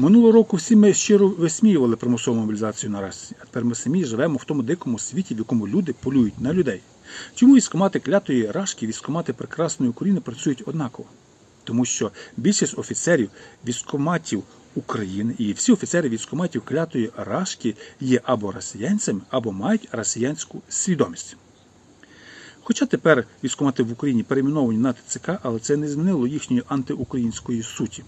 Минулого року всі ми щиро висміювали примусову мобілізацію на расі, а тепер ми самі живемо в тому дикому світі, в якому люди полюють на людей. Чому військомати клятої рашки, військомати прекрасної України працюють однаково? Тому що більшість офіцерів військоматів України і всі офіцери військоматів клятої рашки є або росіянцями, або мають росіянську свідомість. Хоча тепер військомати в Україні перейменовані на ТЦК, але це не змінило їхньої антиукраїнської суті.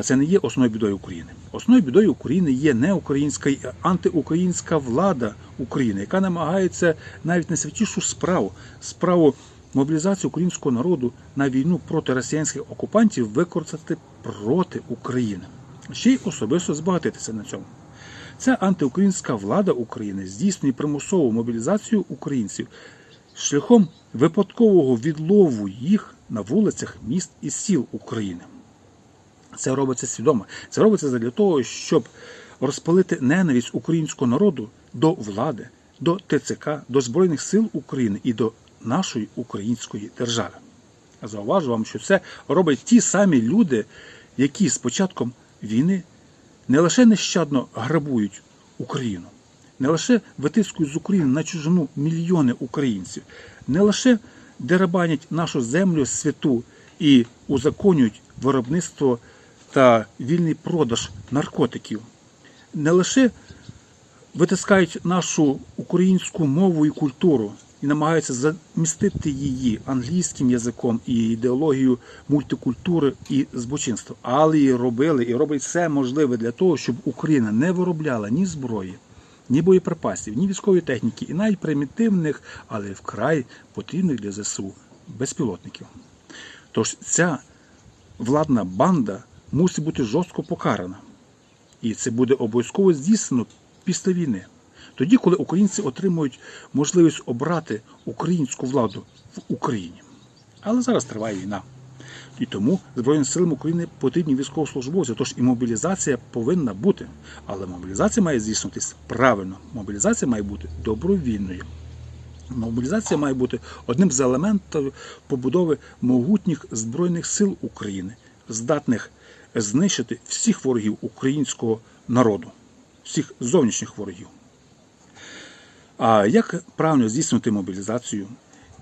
Та це не є основною бідою України. Основною бідою України є не українська антиукраїнська влада України, яка намагається навіть найсвятішу справу, справу мобілізації українського народу на війну проти росіянських окупантів використати проти України. Ще й особисто збагатитися на цьому. Ця антиукраїнська влада України здійснює примусову мобілізацію українців шляхом випадкового відлову їх на вулицях міст і сіл України. Це робиться свідомо. Це робиться для того, щоб розпалити ненависть українського народу до влади, до ТЦК, до Збройних сил України і до нашої української держави. Зауважу вам, що це роблять ті самі люди, які з початком війни не лише нещадно грабують Україну, не лише витискують з України на чужину мільйони українців, не лише деребанять нашу землю святу і узаконюють виробництво та вільний продаж наркотиків, не лише витискають нашу українську мову і культуру і намагаються замістити її англійським язиком і ідеологією мультикультури і збочинства, але і робили і роблять все можливе для того, щоб Україна не виробляла ні зброї, ні боєприпасів, ні військової техніки, і навіть примітивних, але вкрай потрібних для ЗСУ безпілотників. Тож ця владна банда мусить бути жорстко покарана. І це буде обов'язково здійснено після війни. Тоді, коли українці отримують можливість обрати українську владу в Україні. Але зараз триває війна. І тому Збройним силам України потрібні військовослужбовці, тож і мобілізація повинна бути. Але мобілізація має здійснюватись правильно. Мобілізація має бути добровільною. Мобілізація має бути одним з елементів побудови могутніх збройних сил України, здатних знищити всіх ворогів українського народу, всіх зовнішніх ворогів. А як правильно здійснювати мобілізацію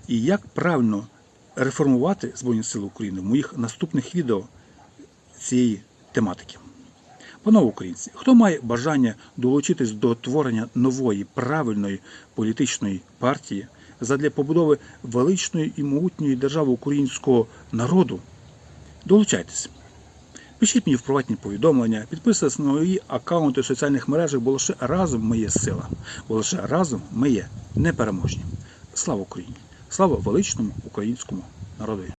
і як правильно реформувати Збройні Сили України в моїх наступних відео цієї тематики? Панове українці, хто має бажання долучитись до творення нової правильної політичної партії задля побудови величної і могутньої держави українського народу, долучайтесь. Пишіть мені в приватні повідомлення, підписуйтесь на мої аккаунти в соціальних мережах, бо лише разом ми є сила, бо лише разом ми є непереможні. Слава Україні! Слава величному українському народові!